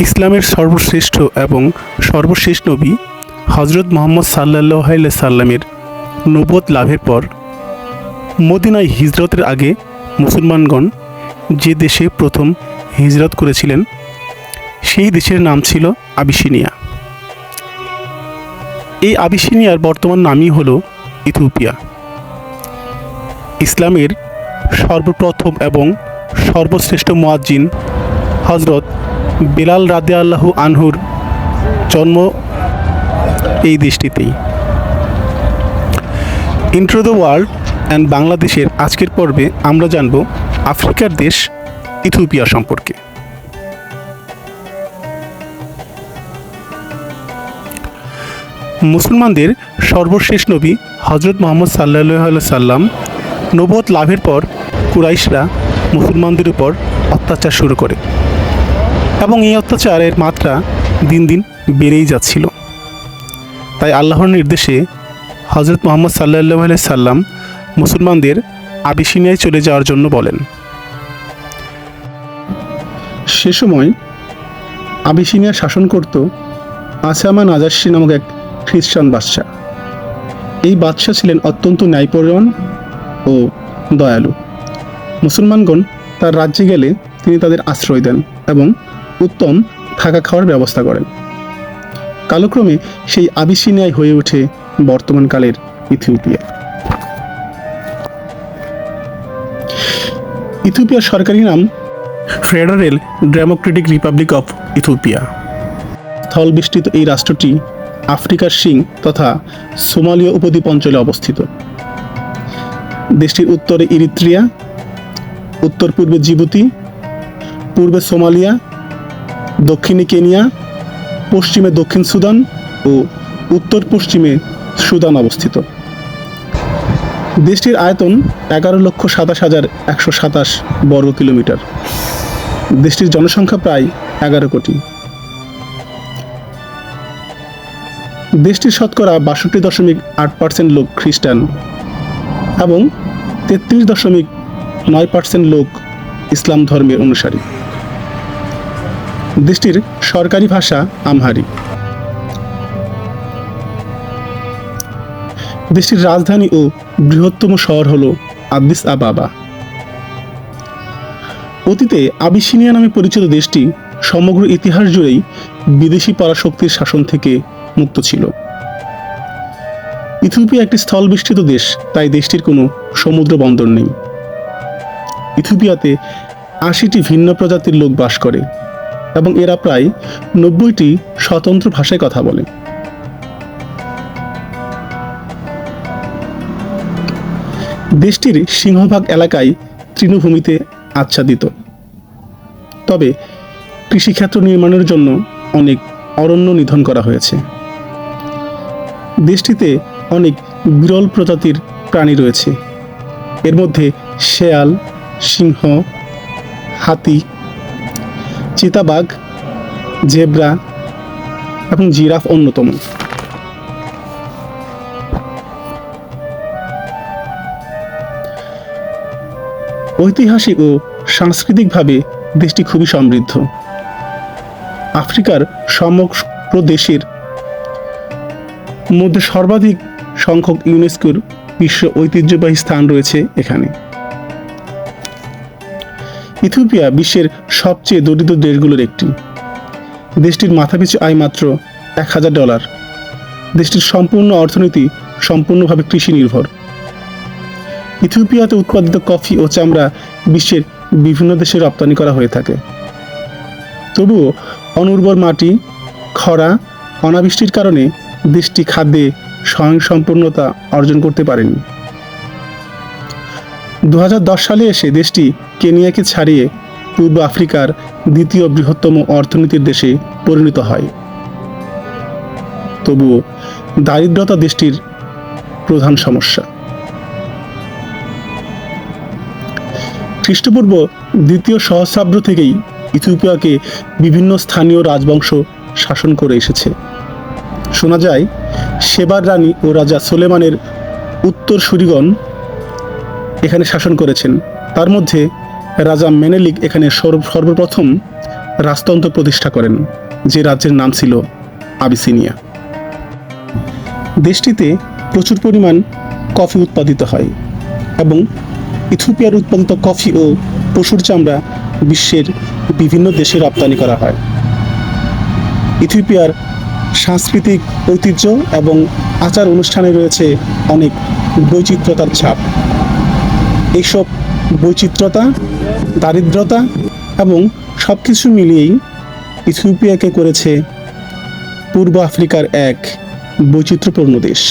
ইসলামের সর্বশ্রেষ্ঠ এবং সর্বশেষ নবী হজরত মোহাম্মদ সাল্লাহ সাল্লামের নবদ লাভের পর মদিনায় হিজরতের আগে মুসলমানগণ যে দেশে প্রথম হিজরত করেছিলেন, সেই দেশের নাম ছিল আবিসিনিয়া। এই আবিসিনিয়ার বর্তমান নামই হল ইথিওপিয়া। ইসলামের সর্বপ্রথম এবং সর্বশ্রেষ্ঠ মুয়াজ্জিন হজরত বেলাল রাদে আল্লাহু আনহুর জন্ম এই দেশটিতেই ইন্ট্রো দ্য ওয়ার্ল্ড অ্যান্ড বাংলাদেশের আজকের পর্বে আমরা জানব আফ্রিকার দেশ ইথিওপিয়া সম্পর্কে। মুসলমানদের সর্বশেষ নবী হজরত মোহাম্মদ সাল্লাহ সাল্লাম নবত লাভের পর কুরাইশরা মুসলমানদের উপর অত্যাচার শুরু করে। এবং এই অত্যাচারের মাত্রা দিন দিন বেড়েই যাচ্ছিল। তাই আল্লাহর নির্দেশে হজরত মোহাম্মদ সাল্লাহ সাল্লাম মুসলমানদের আবিসিনিয়ায় চলে যাওয়ার জন্য বলেন। সে সময় আবিসিনিয়া শাসন করত আসামা নাজাসি নামক এক খ্রিস্টান বাদশাহ। এই বাদশাহ ছিলেন অত্যন্ত ন্যায়পরায়ণ ও দয়ালু। মুসলমানগণ তার রাজ্যে গেলে তিনি তাদের আশ্রয় দেন এবং উত্তম থাকা খাওয়ার ব্যবস্থা করেন। কালক্রমে সেই আবিসিনিয়ায় হয়ে ওঠে বর্তমানকালের ইথিওপিয়া। ইথিওপিয়ার সরকারি নাম federal democratic republic of Ethiopia. স্থলবেষ্টিত এই রাষ্ট্রটি আফ্রিকার সিং তথা সোমালীয় উপদ্বীপ অঞ্চলে অবস্থিত। দেশটির উত্তরে ইরিত্রিয়া উত্তর পূর্বে জিবুতি, পূর্বে সোমালিয়া দক্ষিণে কেনিয়া, পশ্চিমে দক্ষিণ সুদান ও উত্তর পশ্চিমে সুদান অবস্থিত। দেশটির আয়তন এগারো লক্ষ সাতাশ হাজার একশো সাতাশ বর্গ কিলোমিটার। দেশটির জনসংখ্যা প্রায় এগারো কোটি। দেশটির শতকরা বাষট্টি দশমিক আট পার্সেন্ট লোক খ্রিস্টান এবং তেত্রিশ দশমিক নয় পার্সেন্ট লোক ইসলাম ধর্মের অনুসারী। দেশটির সরকারি ভাষা আমহারি। দেশটির রাজধানী ও বৃহত্তম শহর হল আদিস আবাবা। অতীতে আবিসিনিয়া নামে পরিচিত দেশটি সমগ্র ইতিহাস জুড়েই বিদেশি পরাশক্তির শাসন থেকে মুক্ত ছিল। ইথিওপিয়া একটি স্থলবেষ্টিত দেশ, তাই দেশটির কোনো সমুদ্র বন্দর নেই। ইথিওপিয়াতে আশিটি ভিন্ন প্রজাতির লোক বাস করে। এবং এরা প্রায় নব্বইটি স্বতন্ত্র ভাষায় কথা বলে। দেশটির সিংহভাগ এলাকায় তৃণভূমিতে আচ্ছাদিত। তবে কৃষিক্ষেত্র নির্মাণের জন্য অনেক অরণ্য নিধন করা হয়েছে। দেশটিতে অনেক বিরল প্রজাতির প্রাণী রয়েছে। এর মধ্যে শেয়াল, সিংহ, হাতি চিতাবাঘ, জেব্রা এবং জিরাফ অন্যতম। ঐতিহাসিক ও সাংস্কৃতিকভাবে দেশটি খুবই সমৃদ্ধ। আফ্রিকার সমগ্র দেশের মধ্যে সর্বাধিক সংখ্যক ইউনেস্কোর বিশ্ব ঐতিহ্যবাহী স্থান রয়েছে এখানে। ইথিওপিয়া বিশ্বের সবচেয়ে দরিদ্র দেশগুলোর একটি। দেশটির মাথাপিছু আয় মাত্র এক হাজার ডলার। দেশটির সম্পূর্ণ অর্থনীতি সম্পূর্ণভাবে কৃষি নির্ভর ইথিওপিয়াতে উৎপাদিত কফি ও চামড়া বিশ্বের বিভিন্ন দেশে রপ্তানি করা হয়ে থাকে। তবুও অনুর্বর মাটি, খরা, অনাবৃষ্টির কারণে দেশটি খাদ্যে স্বয়ংসম্পূর্ণতা অর্জন করতে পারেনি। দু হাজার দশ সালে এসে দেশটি কেনিয়াকে ছাড়িয়ে পূর্ব আফ্রিকার দ্বিতীয় বৃহত্তম অর্থনীতির দেশে পরিণত হয়। তবুও দারিদ্রতা দেশটির প্রধান সমস্যা। খ্রিস্টপূর্ব দ্বিতীয় সহস্রাব্দ থেকেই ইথিওপিয়াকে বিভিন্ন স্থানীয় রাজবংশ শাসন করে এসেছে। শোনা যায় সেবার রানী ও রাজা সোলেমানের উত্তর সুরিগণ এখানে শাসন করেছেন। তার মধ্যে রাজা মেনেলিক এখানে সর্ব- সর্বপ্রথম রাজতন্ত্র প্রতিষ্ঠা করেন, যে রাজ্যের নাম ছিল আবিসিনিয়া। দেশটিতে প্রচুর পরিমাণ কফি উৎপাদিত হয় এবং ইথিওপিয়ার উৎপাদিত কফি ও পশুর চামড়া বিশ্বের বিভিন্ন দেশে রপ্তানি করা হয়। ইথিওপিয়ার সাংস্কৃতিক ঐতিহ্য এবং আচার অনুষ্ঠানে রয়েছে অনেক বৈচিত্র্যতার ছাপ। এইসব বৈচিত্রতা দারিদ্রতা এবং সব কিছু মিলিয়েই ইথিওপিয়াকে করেছে পূর্ব আফ্রিকার এক বৈচিত্র্যপূর্ণ দেশ।